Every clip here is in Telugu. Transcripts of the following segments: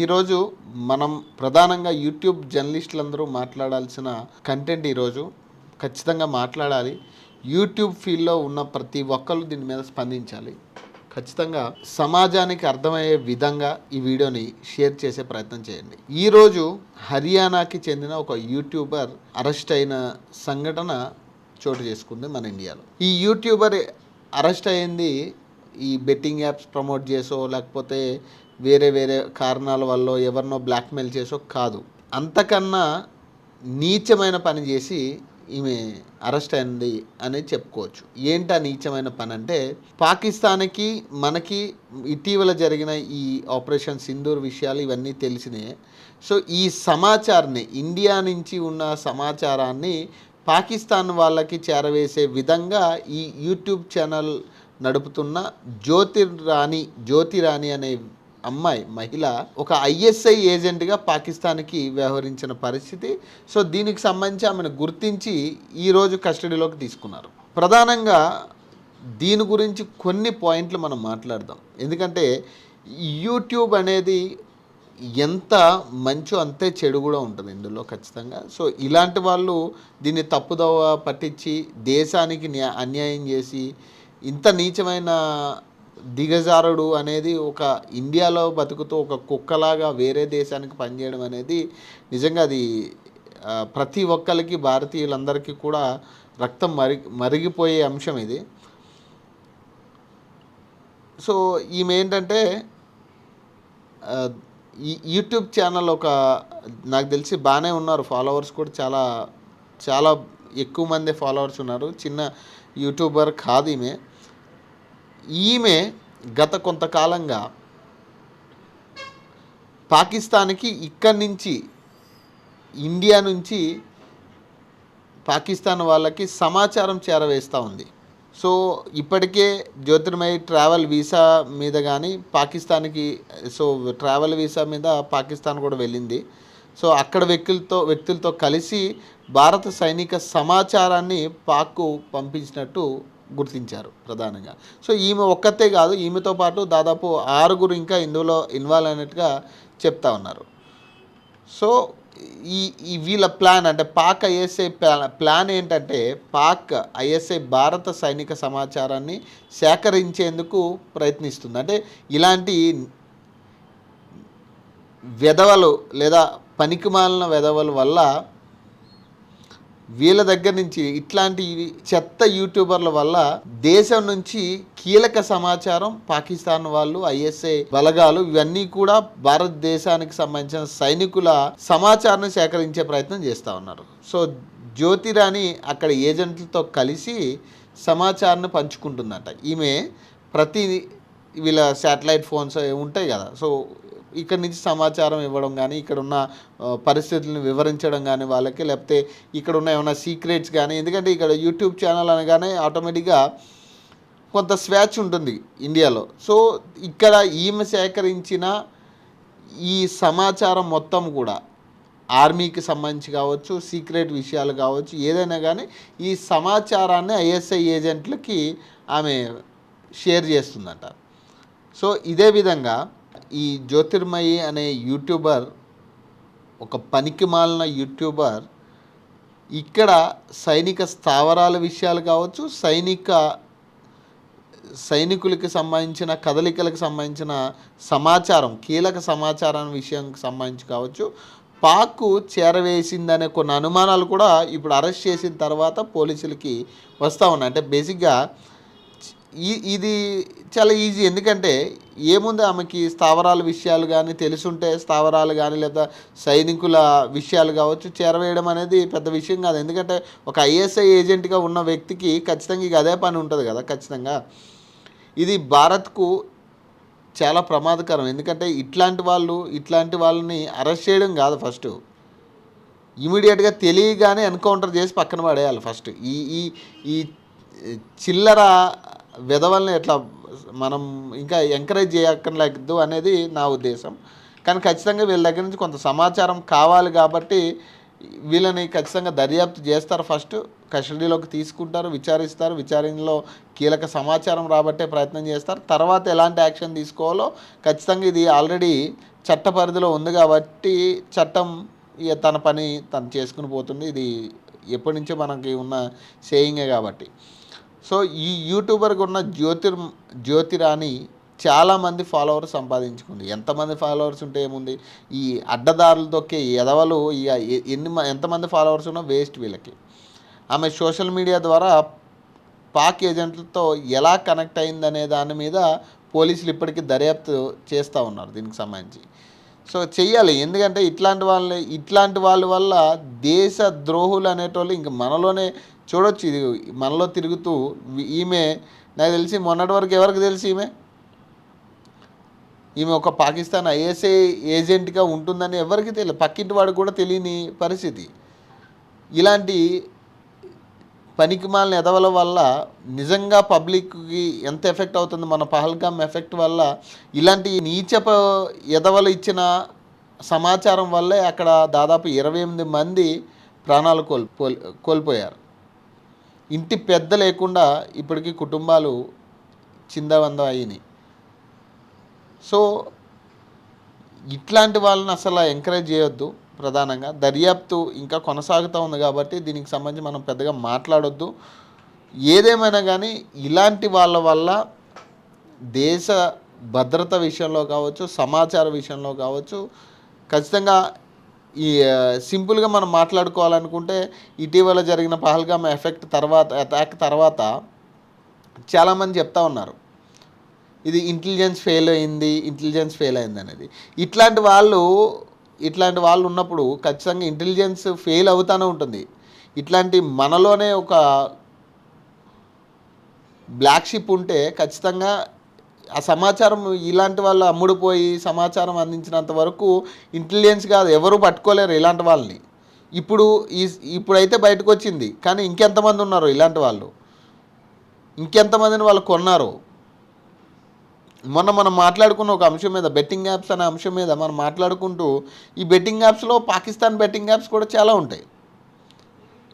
ఈరోజు మనం ప్రధానంగా యూట్యూబ్ జర్నలిస్టులందరూ మాట్లాడాల్సిన కంటెంట్ ఈరోజు. ఖచ్చితంగా మాట్లాడాలి. యూట్యూబ్ ఫీల్డ్లో ఉన్న ప్రతి ఒక్కరు దీని మీద స్పందించాలి. ఖచ్చితంగా సమాజానికి అర్థమయ్యే విధంగా ఈ వీడియోని షేర్ చేసే ప్రయత్నం చేయండి. ఈరోజు హర్యానాకి చెందిన ఒక యూట్యూబర్ అరెస్ట్ అయిన సంఘటన చోటు చేసుకుంది మన ఇండియాలో. ఈ యూట్యూబర్ అరెస్ట్ అయింది ఈ బెట్టింగ్ యాప్స్ ప్రమోట్ చేసో లేకపోతే వేరే వేరే కారణాల వల్ల ఎవరినో బ్లాక్మెయిల్ చేసో కాదు. అంతకన్నా నీచమైన పని చేసి ఈమె అరెస్ట్ అయింది అని చెప్పుకోవచ్చు. ఏంటి ఆ నీచమైన పని అంటే పాకిస్తాన్కి మనకి ఇటీవల జరిగిన ఈ ఆపరేషన్ సింధూర్ విషయాలు ఇవన్నీ తెలిసినాయి సో ఈ సమాచారాన్ని ఇండియా నుంచి ఉన్న సమాచారాన్ని పాకిస్తాన్ వాళ్ళకి చేరవేసే విధంగా ఈ యూట్యూబ్ ఛానల్ నడుపుతున్న జ్యోతిరాణి జ్యోతిరాణి అనే అమ్మాయి మహిళ ఒక ఐఎస్ఐ ఏజెంట్గా పాకిస్తాన్కి వ్యవహరించిన పరిస్థితి. సో దీనికి సంబంధించి ఆమెను గుర్తించి ఈరోజు కస్టడీలోకి తీసుకున్నారు. ప్రధానంగా దీని గురించి కొన్ని పాయింట్లు మనం మాట్లాడదాం. ఎందుకంటే యూట్యూబ్ అనేది ఎంత మంచో అంతే చెడు కూడా ఉంటుంది ఇందులో ఖచ్చితంగా. సో ఇలాంటి వాళ్ళు దీన్ని తప్పుదోవ పట్టించి దేశానికి అన్యాయం చేసి ఇంత నీచమైన దిగజారుడు అనేది ఒక ఇండియాలో బతుకుతూ ఒక కుక్కలాగా వేరే దేశానికి పనిచేయడం అనేది నిజంగా అది ప్రతి ఒక్కరికి భారతీయులందరికీ కూడా రక్తం మరి మరిగిపోయే అంశం ఇది. సో ఈమె ఏంటంటే యూట్యూబ్ ఛానల్ ఒక నాకు తెలిసి బాగానే ఉన్నారు. ఫాలోవర్స్ కూడా చాలా చాలా ఎక్కువ మంది ఫాలోవర్స్ ఉన్నారు. చిన్న యూట్యూబర్ కాదు ఈమె. ఈమె గత కొంతకాలంగా పాకిస్తాన్కి ఇక్కడి నుంచి ఇండియా నుంచి పాకిస్తాన్ వాళ్ళకి సమాచారం చేరవేస్తూ ఉంది. సో ఇప్పటికే జ్యోతిర్మయి ట్రావెల్ వీసా మీద కానీ పాకిస్తాన్కి సో ట్రావెల్ వీసా మీద పాకిస్తాన్ కూడా వెళ్ళింది. సో అక్కడ వ్యక్తులతో వ్యక్తులతో కలిసి భారత సైనిక సమాచారాన్ని పాక్కు పంపించినట్టు గుర్తించారు ప్రధానంగా. సో ఈమె ఒక్కతే కాదు ఈమెతో పాటు దాదాపు ఆరుగురు ఇంకా ఇందులో ఇన్వాల్వ్ అయినట్టుగా చెప్తా ఉన్నారు. సో ఈ ఈ వీళ్ళ ప్లాన్ అంటే పాక్ ఐఎస్ఐ ప్లా- ప్లాన్ ఏంటంటే పాక్ ఐఎస్ఐ భారత సైనిక సమాచారాన్ని సేకరించేందుకు ప్రయత్నిస్తుంది. అంటే ఇలాంటి వెధవలు లేదా పనికిమాలిన వెధవల వల్ల వీళ్ళ దగ్గర నుంచి ఇట్లాంటి చెత్త యూట్యూబర్ల వల్ల దేశం నుంచి కీలక సమాచారం పాకిస్తాన్ వాళ్ళు ఐఎస్ఐ బలగాలు ఇవన్నీ కూడా భారతదేశానికి సంబంధించిన సైనికుల సమాచారాన్ని సేకరించే ప్రయత్నం చేస్తూ ఉన్నారు. సో జ్యోతిరాణి అక్కడ ఏజెంట్లతో కలిసి సమాచారాన్ని పంచుకుంటుందట. ఈమె ప్రతి వీళ్ళ శాటిలైట్ ఫోన్స్ ఉంటాయి కదా. సో ఇక్కడ నుంచి సమాచారం ఇవ్వడం కానీ ఇక్కడ ఉన్న పరిస్థితులను వివరించడం కానీ వాళ్ళకి లేకపోతే ఇక్కడ ఉన్న ఏమైనా సీక్రెట్స్ కానీ ఎందుకంటే ఇక్కడ యూట్యూబ్ ఛానల్ అనగానే ఆటోమేటిక్గా కొంత స్వేచ్ఛ ఉంటుంది ఇండియాలో సో ఇక్కడ ఈమె సేకరించిన ఈ సమాచారం మొత్తం కూడా ఆర్మీకి సంబంధించి కావచ్చు సీక్రెట్ విషయాలు కావచ్చు ఏదైనా కానీ ఈ సమాచారాన్ని ఐఎస్ఐ ఏజెంట్లకి ఆమె షేర్ చేస్తుందంట. సో ఇదే విధంగా ఈ జ్యోతిర్మయి అనే యూట్యూబర్ ఒక పనికి మాలిన యూట్యూబర్ ఇక్కడ సైనిక స్థావరాల విషయాలు కావచ్చు సైనిక సైనికులకి సంబంధించిన కదలికలకు సంబంధించిన సమాచారం కీలక సమాచారం విషయానికి సంబంధించి కావచ్చు పాక్కు చేరవేసిందనే కొన్ని అనుమానాలు కూడా ఇప్పుడు అరెస్ట్ చేసిన తర్వాత పోలీసులకి వస్తూ ఉన్నాయి. అంటే బేసిక్గా ఈ ఇది చాలా ఈజీ. ఎందుకంటే ఏముంది ఆమెకి స్థావరాల విషయాలు కానీ తెలుసుంటే స్థావరాలు కానీ లేదా సైనికుల విషయాలు కావచ్చు చేరవేయడం అనేది పెద్ద విషయం కాదు. ఎందుకంటే ఒక ఐఎస్ఐ ఏజెంట్గా ఉన్న వ్యక్తికి ఖచ్చితంగా ఇక అదే పని ఉంటుంది కదా ఖచ్చితంగా. ఇది భారత్కు చాలా ప్రమాదకరం. ఎందుకంటే ఇట్లాంటి వాళ్ళు ఇట్లాంటి వాళ్ళని అరెస్ట్ చేయడం కాదు ఫస్ట్. ఇమీడియట్గా తెలియగానే ఎన్కౌంటర్ చేసి పక్కన పడేయాలి ఫస్ట్. ఈ ఈ ఈ చిల్లర విధవల్ని ఎట్లా మనం ఇంకా ఎంకరేజ్ చేయక్కర్లేదు అనేది నా ఉద్దేశం. కానీ ఖచ్చితంగా వీళ్ళ దగ్గర నుంచి కొంత సమాచారం కావాలి కాబట్టి వీళ్ళని ఖచ్చితంగా దర్యాప్తు చేస్తారు ఫస్ట్. కస్టడీలోకి తీసుకుంటారు విచారిస్తారు. విచారణలో కీలక సమాచారం రాబట్టే ప్రయత్నం చేస్తారు. తర్వాత ఎలాంటి యాక్షన్ తీసుకోవాలో ఖచ్చితంగా ఇది ఆల్రెడీ చట్ట పరిధిలో ఉంది కాబట్టి చట్టం ఇక తన పని తను చేసుకుని పోతుంది. ఇది ఎప్పటి నుంచో మనకి ఉన్న సేయింగే కాబట్టి. సో ఈ యూట్యూబర్కి ఉన్న జ్యోతిర్ జ్యోతిరాణి చాలామంది ఫాలోవర్స్ సంపాదించుకుంది. ఎంతమంది ఫాలోవర్స్ ఉంటే ఏముంది? ఈ అడ్డదారులు తొక్కే ఎదవలు ఇక ఎన్ని ఎంతమంది ఫాలోవర్స్ ఉన్నా వేస్ట్ వీళ్ళకి. ఆమె సోషల్ మీడియా ద్వారా పాక్ ఏజెంట్లతో ఎలా కనెక్ట్ అయిందనే దాని మీద పోలీసులు ఇప్పటికీ దర్యాప్తు చేస్తూ ఉన్నారు దీనికి సంబంధించి. సో చెయ్యాలి. ఎందుకంటే ఇట్లాంటి వాళ్ళని ఇట్లాంటి వాళ్ళ వల్ల దేశ ద్రోహులు అనేటోళ్ళు ఇంక మనలోనే చూడొచ్చు. ఇది మనలో తిరుగుతూ ఈమె నాకు తెలిసి మొన్నటి వరకు ఎవరికి తెలిసి ఈమె? ఈమె ఒక పాకిస్తాన్ ఐఎస్ఏ ఏజెంట్గా ఉంటుందని ఎవరికి తెలియదు పక్కింటి వాడికి కూడా తెలియని పరిస్థితి. ఇలాంటి పనికిమాలిన ఎదవల వల్ల నిజంగా పబ్లిక్కి ఎంత ఎఫెక్ట్ అవుతుంది? మన పహల్గామ్ ఎఫెక్ట్ వల్ల ఇలాంటి నీచప ఎదవలు ఇచ్చిన సమాచారం వల్లే అక్కడ దాదాపు ఇరవై ఎనిమిది మంది ప్రాణాలు కోల్ కోల్పోయారు. ఇంటి పెద్ద లేకుండా ఇప్పటికీ కుటుంబాలు చిందవందం అయినాయి. సో ఇట్లాంటి వాళ్ళని అసలు ఎంకరేజ్ చేయొద్దు. ప్రధానంగా. దర్యాప్తు ఇంకా కొనసాగుతూ ఉంది కాబట్టి దీనికి సంబంధించి మనం పెద్దగా మాట్లాడొద్దు. ఏదేమైనా కానీ ఇలాంటి వాళ్ళ వల్ల దేశ భద్రత విషయంలో కావచ్చు సమాచార విషయంలో కావచ్చు ఖచ్చితంగా ఈ సింపుల్గా మనం మాట్లాడుకోవాలనుకుంటే ఇటీవల జరిగిన పహల్గామ్ ఎఫెక్ట్ తర్వాత అటాక్ తర్వాత చాలామంది చెప్తా ఉన్నారు. ఇది ఇంటెలిజెన్స్ ఫెయిల్ అయింది ఇంటెలిజెన్స్ ఫెయిల్ అయింది అనేది ఇట్లాంటి వాళ్ళు ఇట్లాంటి వాళ్ళు ఉన్నప్పుడు ఖచ్చితంగా ఇంటెలిజెన్స్ ఫెయిల్ అవుతూనే ఉంటుంది. ఇట్లాంటి మనలోనే ఒక బ్లాక్ షిప్ ఉంటే ఖచ్చితంగా ఆ సమాచారం ఇలాంటి వాళ్ళు అమ్ముడుపోయి సమాచారం అందించినంత వరకు ఇంటెలిజెన్స్ కాదు ఎవరు పట్టుకోలేరు ఇలాంటి వాళ్ళని. ఇప్పుడు ఈ ఇప్పుడైతే బయటకు వచ్చింది కానీ ఇంకెంతమంది ఉన్నారు ఇలాంటి వాళ్ళు? ఇంకెంతమందిని వాళ్ళు కొన్నారు? మొన్న మనం మాట్లాడుకున్న ఒక అంశం మీద బెట్టింగ్ యాప్స్ అనే అంశం మీద మనం మాట్లాడుకుంటూ ఈ బెట్టింగ్ యాప్స్లో పాకిస్తాన్ బెట్టింగ్ యాప్స్ కూడా చాలా ఉంటాయి.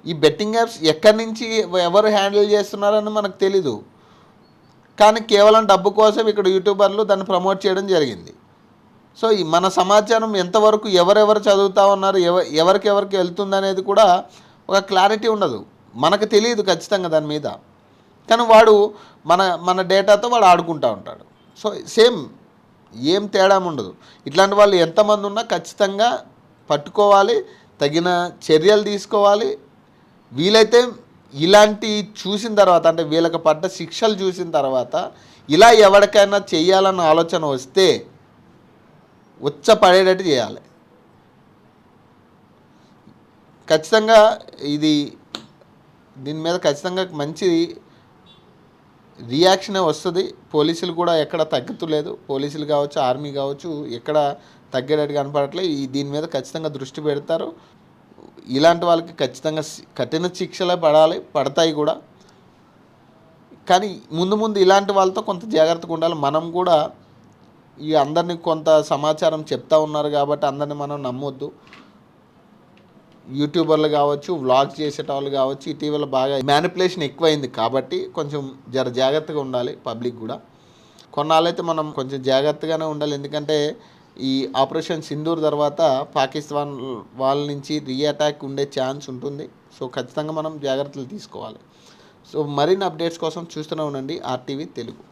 ఈ బెట్టింగ్ యాప్స్ ఎక్కడి నుంచి ఎవరు హ్యాండిల్ చేస్తున్నారని మనకు తెలీదు. కానీ కేవలం డబ్బు కోసం ఇక్కడ యూట్యూబర్లు దాన్ని ప్రమోట్ చేయడం జరిగింది. సో ఈ మన సమాచారం ఎంతవరకు ఎవరెవరు చదువుతా ఉన్నారు ఎవ ఎవరికెవరికి వెళ్తుంది అనేది కూడా ఒక క్లారిటీ ఉండదు. మనకు తెలియదు ఖచ్చితంగా దాని మీద. కానీ వాడు మన మన డేటాతో వాడు ఆడుకుంటూ ఉంటాడు. సో సేమ్ ఏం తేడా ఉండదు. ఇట్లాంటి వాళ్ళు ఎంతమంది ఉన్నా ఖచ్చితంగా పట్టుకోవాలి తగిన చర్యలు తీసుకోవాలి. వీలైతే ఇలాంటి చూసిన తర్వాత అంటే వీళ్ళకి పడ్డ శిక్షలు చూసిన తర్వాత ఇలా ఎవరికైనా చేయాలన్న ఆలోచన వస్తే ఉచ్చ పడేటట్టు చేయాలి. ఖచ్చితంగా ఇది దీని మీద ఖచ్చితంగా మంచి రియాక్షనే వస్తుంది. పోలీసులు కూడా ఎక్కడ తగ్గుతులేదు. పోలీసులు కావచ్చు ఆర్మీ కావచ్చు ఎక్కడ తగ్గేటట్టు కనపడట్లేదు. ఈ దీని మీద ఖచ్చితంగా దృష్టి పెడతారు. ఇలాంటి వాళ్ళకి ఖచ్చితంగా కఠిన శిక్షలే పడాలి పడతాయి కూడా. కానీ ముందు ముందు ఇలాంటి వాళ్ళతో కొంత జాగ్రత్తగా ఉండాలి. మనం కూడా ఈ అందరినీ కొంత సమాచారం చెప్తా ఉన్నారు కాబట్టి అందరిని మనం నమ్మొద్దు. యూట్యూబర్లు కావచ్చు వ్లాగ్స్ చేసేటవాళ్ళు కావచ్చు ఇటీవల బాగా మ్యానిపులేషన్ ఎక్కువైంది కాబట్టి కొంచెం జర జాగ్రత్తగా ఉండాలి పబ్లిక్ కూడా. కొన్నాళ్ళైతే మనం కొంచెం జాగ్రత్తగానే ఉండాలి. ఎందుకంటే ఈ ఆపరేషన్ సింధూర్ తర్వాత పాకిస్తాన్ వాళ్ళ నుంచి రీఅటాక్ ఉండే ఛాన్స్ ఉంటుంది. సో ఖచ్చితంగా మనం జాగ్రత్తలు తీసుకోవాలి. సో మరిన్ని అప్డేట్స్ కోసం చూస్తూనే ఉండండి. ఆర్టీవీ తెలుగు.